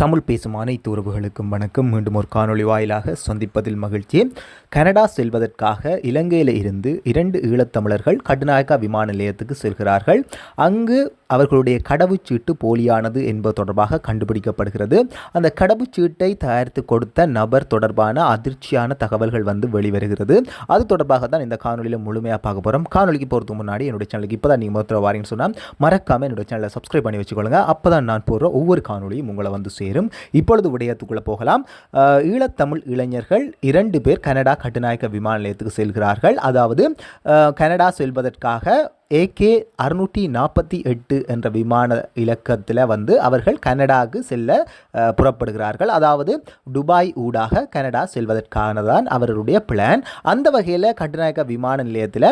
தமிழ் பேசும் அனைத்து உறவுகளுக்கும் வணக்கம். மீண்டும் ஒரு காணொளி வாயிலாக சந்திப்பதில் மகிழ்ச்சி. கனடா செல்வதற்காக இலங்கையில் இருந்து இரண்டு ஈழத்தமிழர்கள் கட்டுநாயக்கா விமான நிலையத்துக்கு செல்கிறார்கள். அங்கு அவர்களுடைய கடவுச்சீட்டு போலியானது என்பது தொடர்பாக கண்டுபிடிக்கப்படுகிறது. அந்த கடவுச்சீட்டை தயாரித்து கொடுத்த நபர் தொடர்பான அதிர்ச்சியான தகவல்கள் வந்து வெளிவருகிறது. அது தொடர்பாக தான் இந்த காணொலியில் முழுமையாக பார்க்க போகிறோம் காணொலிக்கு போகிறதுக்கு முன்னாடி என்னுடைய சேனலுக்கு இப்போ தான் நீங்கள் மொத்தம் வாரீங்கன்னு சொன்னால் மறக்காமல் என்னுடைய சேனலை சப்ஸ்கிரைப் பண்ணி வச்சுக்கொள்ளுங்க அப்போ தான் நான் போடுற ஒவ்வொரு காணொலியும் உங்களை வந்து சேரும். இப்பொழுது விடயத்துக்குள்ளே போகலாம். ஈழத்தமிழ் இளைஞர்கள் இரண்டு பேர் கனடா கட்டுநாயக்க விமான நிலையத்துக்கு செல்கிறார்கள். அதாவது கனடா செல்வதற்காக ஏகே அறுநூற்றி நாற்பத்தி எட்டு என்ற விமான இலக்கத்தில் வந்து அவர்கள் கனடாவுக்கு செல்ல புறப்படுகிறார்கள். அதாவது துபாய் ஊடாக கனடா செல்வதற்கானதான் அவருடைய பிளான் அந்த வகையில் கட்டுநாயக்க விமான நிலையத்தில்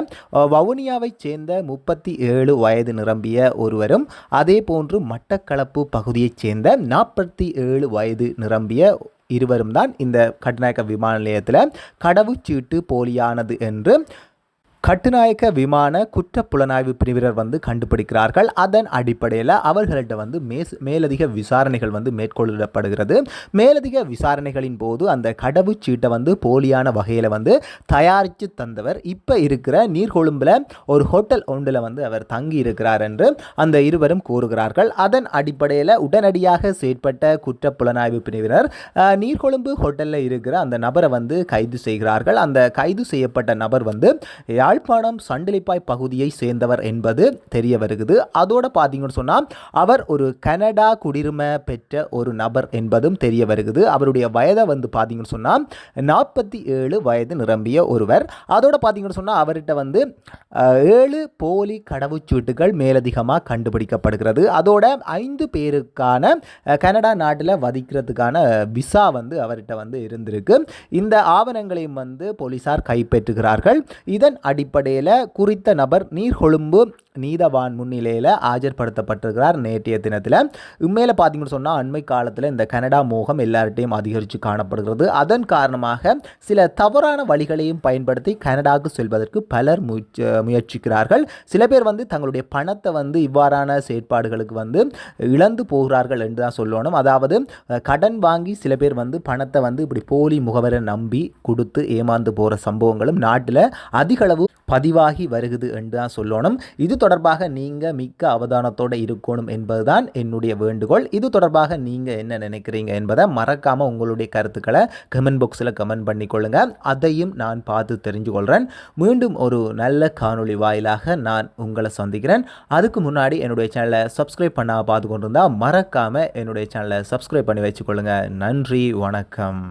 வவுனியாவைச் சேர்ந்த முப்பத்தி ஏழு வயது நிரம்பிய ஒருவரும் அதே போன்று மட்டக்களப்பு பகுதியைச் சேர்ந்த நாற்பத்தி ஏழு வயது நிரம்பிய இருவரும் தான் இந்த கட்டுநாயக்க விமான நிலையத்தில் கடவுச்சீட்டு போலியானது என்று கட்டுநாயக்க விமான குற்றப்புலனாய்வு பிரிவினர் வந்து கண்டுபிடிக்கிறார்கள். அதன் அடிப்படையில் அவர்கள்ட்ட வந்து மேஸ் மேலதிக விசாரணைகள் வந்து மேற்கொள்ளப்படுகிறது. மேலதிக விசாரணைகளின் போது அந்த கடவுச்சீட்டை வந்து போலியான வகையில் வந்து தயாரித்து தந்தவர் இப்போ இருக்கிற நீர்கொழும்பில் ஒரு ஹோட்டல் ஒன்றில் வந்து அவர் தங்கி இருக்கிறார் என்று அந்த இருவரும் கூறுகிறார்கள். அதன் அடிப்படையில் உடனடியாக செயற்பட்ட குற்றப்புலனாய்வு பிரிவினர் நீர்கொழும்பு ஹோட்டலில் இருக்கிற அந்த நபரை வந்து கைது செய்கிறார்கள். அந்த கைது செய்யப்பட்ட நபர் வந்து யாழ் யாழ்ப்பாணம் சண்டிலிப்பாய் பகுதியை சேர்ந்தவர் என்பது தெரிய வருகிறது. அதோட பார்த்தீங்கன்னு சொன்னால் அவர் ஒரு கனடா குடியுரிமை பெற்ற ஒரு நபர் என்பதும் தெரிய வருகிறது. அவருடைய வயதை வந்து பார்த்தீங்கன்னு சொன்னால் நாற்பத்தி ஏழு வயது நிரம்பிய ஒருவர். அதோட பார்த்தீங்கன்னு சொன்னால் அவர்கிட்ட வந்து ஏழு போலி கடவுச்சீட்டுகள் மேலதிகமாக கண்டுபிடிக்கப்படுகிறது. அதோட ஐந்து பேருக்கான கனடா நாட்டில் வதிக்கிறதுக்கான விசா வந்து அவர்கிட்ட வந்து இருந்திருக்கு. இந்த ஆவணங்களையும் வந்து போலீசார் கைப்பற்றுகிறார்கள். இதன் அடிப்படையில் குறித்த நபர் நீர்கொழும்பு நீதவான் முன்னிலையில் ஆஜர்படுத்தப்பட்டிருக்கிறார் நேற்றைய தினத்தில். உண்மையில் பார்த்தீங்கன்னு சொன்னால் அண்மை காலத்தில் இந்த கனடா மோகம் எல்லார்ட்டையும் அதிகரித்து காணப்படுகிறது. அதன் காரணமாக சில தவறான வழிகளையும் பயன்படுத்தி கனடாவுக்கு செல்வதற்கு பலர் முயற்சிக்கிறார்கள். சில பேர் வந்து தங்களுடைய பணத்தை வந்து இவ்வாறான செயற்பாடுகளுக்கு வந்து இழந்து போகிறார்கள் என்று தான் சொல்லணும். அதாவது கடன் வாங்கி சில பேர் வந்து பணத்தை வந்து இப்படி போலி முகவரை நம்பி கொடுத்து ஏமாந்து போகிற சம்பவங்களும் நாட்டில் அதிகளவு பதிவாகி வருகுது என்று தான் சொல்லணும். இது தொடர்பாக நீங்கள் மிக்க அவதானத்தோடு இருக்கணும் என்பதுதான் என்னுடைய வேண்டுகோள். இது தொடர்பாக நீங்கள் என்ன நினைக்கிறீங்க என்பதை மறக்காமல் உங்களுடைய கருத்துக்களை கமெண்ட் பாக்ஸில் கமெண்ட் பண்ணிக்கொள்ளுங்கள் அதையும் நான் பார்த்து தெரிஞ்சு கொள்கிறேன் மீண்டும் ஒரு நல்ல காணொளி வாயிலாக நான் உங்களை சந்திக்கிறேன். அதுக்கு முன்னாடி என்னுடைய சேனலை சப்ஸ்கிரைப் பண்ணால் பார்த்து கொண்டிருந்தால் மறக்காமல் என்னுடைய சேனலை சப்ஸ்கிரைப் பண்ணி வச்சுக்கொள்ளுங்கள் நன்றி வணக்கம்.